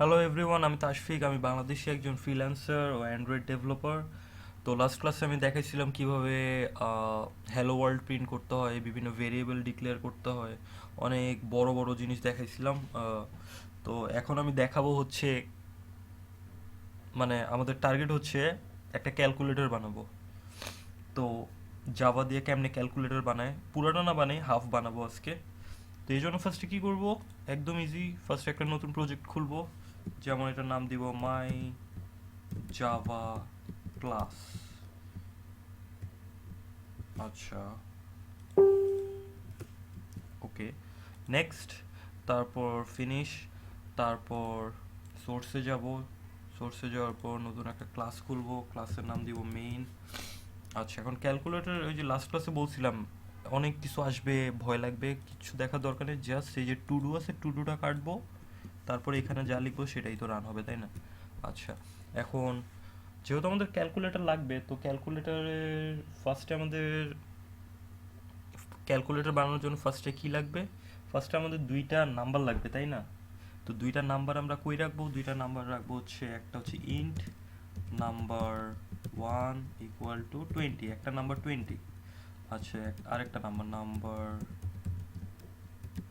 Hello everyone আমি তাশফিক, আমি বাংলাদেশি একজন ফ্রিল্যান্সার ও অ্যান্ড্রয়েড ডেভেলপার তো লাস্ট ক্লাসে আমি দেখাইছিলাম কীভাবে হ্যালো ওয়ার্ল্ড প্রিন্ট করতে হয়, বিভিন্ন ভেরিয়েবল ডিক্লেয়ার করতে হয়, অনেক বড় বড় জিনিস দেখাইছিলাম তো এখন আমি দেখাবো হচ্ছে মানে আমাদের টার্গেট হচ্ছে একটা ক্যালকুলেটর বানাবো। তো জাভা দিয়ে কেমনে ক্যালকুলেটর বানায় পুরোটা না বানাই হাফ বানাবো আজকে। তো এই জন্য ফার্স্টে কী করব? একদম ইজি ফার্স্ট একটা নতুন প্রজেক্ট খুলবো। যেমন এটার নাম দিব মাই জাভা ক্লাস। আচ্ছা। ওকে, নেক্সট, তারপর ফিনিশ, তারপর সোর্সে যাব। সোর্সে যাওয়ার পর নতুন একটা ক্লাস খুলবো, ক্লাসের নাম দিব মেইন। আচ্ছা এখন ক্যালকুলেটর ওই যে লাস্ট ক্লাসে বলছিলাম, অনেক কিছু আসবে, ভয় লাগবে, কিছু দেখার দরকার নেই জাস্ট এই যে টু ডু আছে টু ডুটা কাটবো। তারপরে এখানে যা লিখব সেটাই তো রান হবে, তাই না? আচ্ছা এখন যেহেতু আমাদের ক্যালকুলেটর লাগবে, তো ক্যালকুলেটরের ফার্স্টে আমাদের ক্যালকুলেটর বানানোর জন্য ফার্স্টে কি লাগবে? ফার্স্টে আমাদের দুইটা নাম্বার লাগবে, তাই না? তো দুইটা নাম্বার আমরা কই রাখব? দুইটা নাম্বার রাখব হচ্ছে, একটা হচ্ছে int number one equal to twenty একটা নাম্বার টোয়েন্টি আচ্ছা আরেকটা number number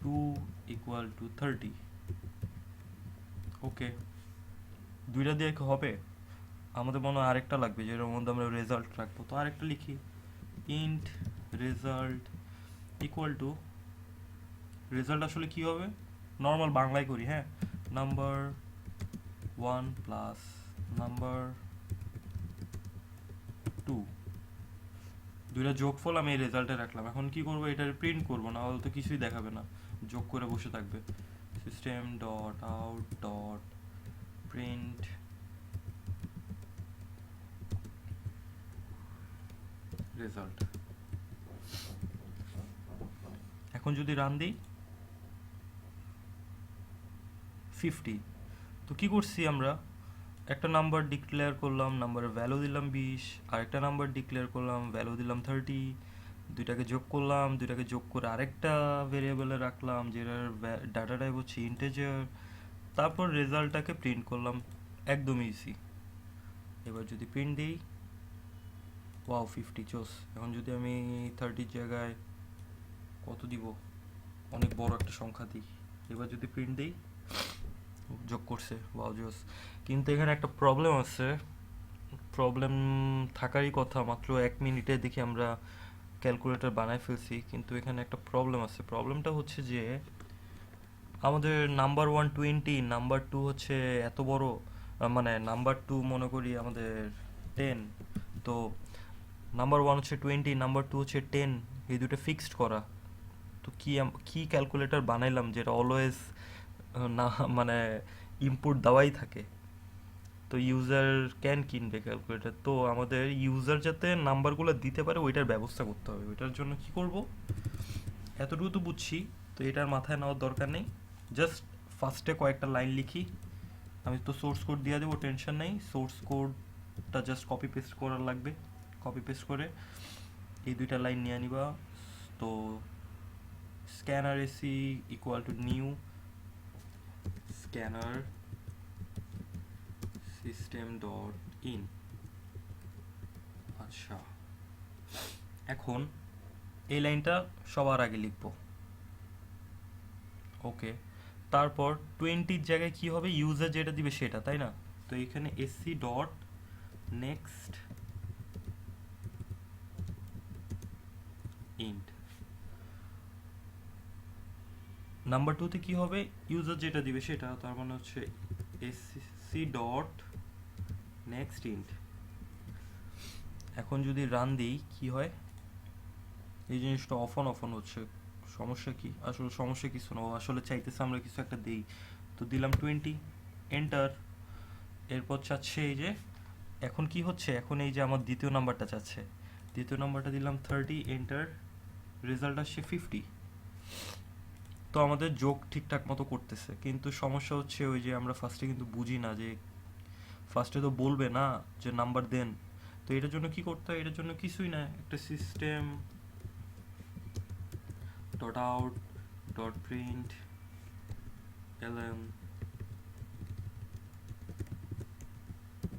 two equal to thirty okay. দুইটা দিয়ে হবে? আমাদের মনে হয় আরেকটা লাগবে যেটার মধ্যে আমরা রেজাল্ট রাখব। তো আরেকটা লিখি। Int result equal to result আসলে কি হবে? নর্মাল বাংলায় করি হ্যাঁ? Number one plus number two দুইটা যোগফল আমি এই রেজাল্টে রাখলাম। এখন কি করব? এটা প্রিন্ট করব, না হলে তো কিছুই দেখাবে না। যোগ করে বসে থাকবে। System dot out dot print result এখন যদি রান দিই ফিফটি তো কি করছি আমরা? একটা নাম্বার ডিক্লেয়ার করলাম নাম্বারের ভ্যালু দিলাম বিশ, আরেকটা নাম্বার ডিক্লেয়ার করলাম ভ্যালু দিলাম থার্টি দুইটাকে যোগ করলাম, দুইটাকে যোগ করে আরেকটা ভেরিয়েবলে রাখলাম, যেটার ডাটা টাইপ হচ্ছে ইন্টেজার তারপর রেজাল্টটাকে প্রিন্ট করলাম, একদম ইজি এবার যদি প্রিন্ট দিই ওয়াও ফিফটি চোস। এখন যদি আমি থার্টির জায়গায় কত দিব? অনেক বড় একটা সংখ্যা দিই। এবার যদি প্রিন্ট দিই, যোগ করছে ওয়াও জোস কিন্তু এখানে একটা প্রবলেম আছে। প্রবলেম থাকারই কথা, মাত্র এক মিনিটে দেখি আমরা ক্যালকুলেটর বানায় ফেলছি, কিন্তু এখানে একটা প্রবলেম আছে। প্রবলেমটা হচ্ছে যে, আমাদের number one twenty number two হচ্ছে এত বড় মানে নাম্বার টু মনে করি আমাদের টেন তো নাম্বার ওয়ান হচ্ছে টোয়েন্টি নাম্বার টু হচ্ছে টেন এই দুটো ফিক্সড করা। তো কী কি ক্যালকুলেটর বানাইলাম যেটা অলওয়েজ না মানে ইনপুট দেওয়াই থাকে? তো ইউজার ক্যান কিনবে ক্যালকুলেটার তো আমাদের ইউজার যাতে নাম্বারগুলো দিতে পারে, ওইটার ব্যবস্থা করতে হবে। ওইটার জন্য কি করব? এতটুকু তো বুঝছি, তো এটার মাথায় নেওয়ার দরকার নেই। জাস্ট ফার্স্টে কয়েকটা লাইন লিখি। আমি তো সোর্স কোড দিয়ে দেবো টেনশন নেই। সোর্স কোডটা জাস্ট কপি পেস্ট করার লাগবে। কপি পেস্ট করে এই দুইটা লাইন নিয়ে নিবা। তো scanner SC equal to new scanner system dot in আচ্ছা। এখন এই লাইনটা সবার আগে লিখব। ওকে। তারপর টোয়েন্টির জায়গায় কি হবে? ইউজার যেটা দিবে সেটা, তাই না? তো এখানে SC dot next int number টুতে কি হবে? ইউজার যেটা দিবে সেটা, তার মানে হচ্ছে এসসি ডট নেক্সট ইন্ট এখন যদি রান দিই, কি হয়? এই জিনিসটা অফ অন অফ অন হচ্ছে। সমস্যা কি? আসলে সমস্যা কিছু না। আসলে চাইতেছে আমরা কিছু একটা দেই। তো দিলাম টোয়েন্টি এন্টার এরপর চাচ্ছে এই যে, এখন কি হচ্ছে? এখন এই যে আমার দ্বিতীয় নাম্বারটা চাচ্ছে। দ্বিতীয় নাম্বারটা দিলাম থার্টি এন্টার রেজাল্ট আসছে ফিফটি তো আমাদের যোগ ঠিকঠাক মতো করতেছে। কিন্তু সমস্যা হচ্ছে ওই যে আমরা ফার্স্টে কিন্তু বুঝি না যে ফার্স্টে তো বলবে না যে নাম্বার দেন। তো এটার জন্য কি করতে হয়? এটার জন্য কিছুই না। একটা system dot out dot print lm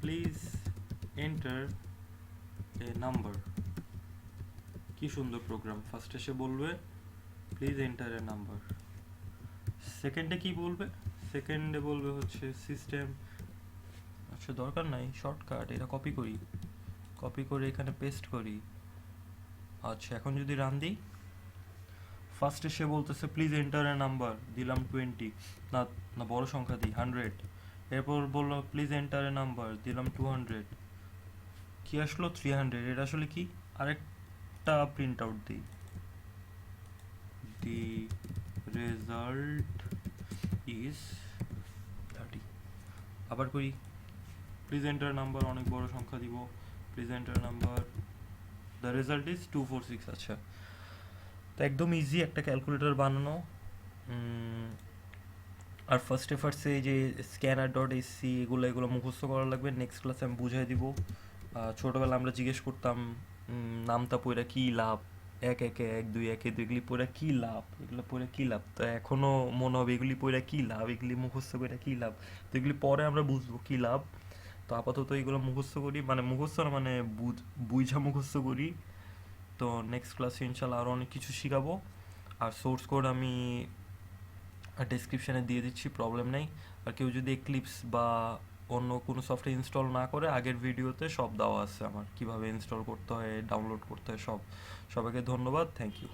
please enter a number কি সুন্দর প্রোগ্রাম ফার্স্টে সে বলবে প্লিজ এন্টার এ নাম্বার সেকেন্ডে কি বলবে? সেকেন্ডে বলবে হচ্ছে সিস্টেম আচ্ছা দরকার নাই শর্টকাট এটা কপি করি। কপি করে এখানে পেস্ট করি। আচ্ছা এখন যদি রান দিই। ফার্স্টে সে বলতেছে প্লিজ এন্টার এ নাম্বার দিলাম টোয়েন্টি না না, বড় সংখ্যা দিই হান্ড্রেড এরপর বলল প্লিজ এন্টার এ নাম্বার দিলাম টু হান্ড্রেড কি আসলো? থ্রি হান্ড্রেড এটা আসলে কি? আরেকটা প্রিন্ট আউট দিই। দি রেজাল্ট ইজ থার্টি আবার করি। প্লিজ এন্টার নাম্বার অনেক বড় সংখ্যা দিব। Please enter number the result is two four six আচ্ছা। তো একদম ইজি একটা ক্যালকুলেটর বানানো। আর ফার্স্ট এফার্টসে যে স্ক্যানার ডট এসসি এগুলো এগুলো মুখস্থ করা লাগবে। নেক্সট ক্লাসে আমি বুঝাই দিব। ছোটবেলা আমরা জিজ্ঞেস করতাম নামতা পয়রা কী লাভ? এক, একে, এক, দুই, একে দুই, এগুলি পয়রা কী লাভ? এগুলো পয়রা কী লাভ? তো এখনও মনে হবে এগুলি পয়রা কী লাভ? এগুলি মুখস্থ করে কী লাভ? তো এগুলি পরে আমরা বুঝব কী লাভ। তো আপাতত এগুলো মুখস্থ করি মানে মুখস্থ না মানে বুঝা মুখস্থ করি। তো নেক্সট ক্লাসে ইনশাল্লাহ আরও অনেক কিছু শিখাবো। আর সোর্স কোড আমি ডেসক্রিপশানে দিয়ে দিচ্ছি প্রবলেম নেই। আর কেউ যদি এক্লিপস বা অন্য কোনো সফটওয়্যার ইনস্টল না করে, আগের ভিডিওতে সব দেওয়া আছে আমার। কীভাবে ইনস্টল করতে হয় ডাউনলোড করতে হয়, সব। সবাইকে ধন্যবাদ থ্যাংক ইউ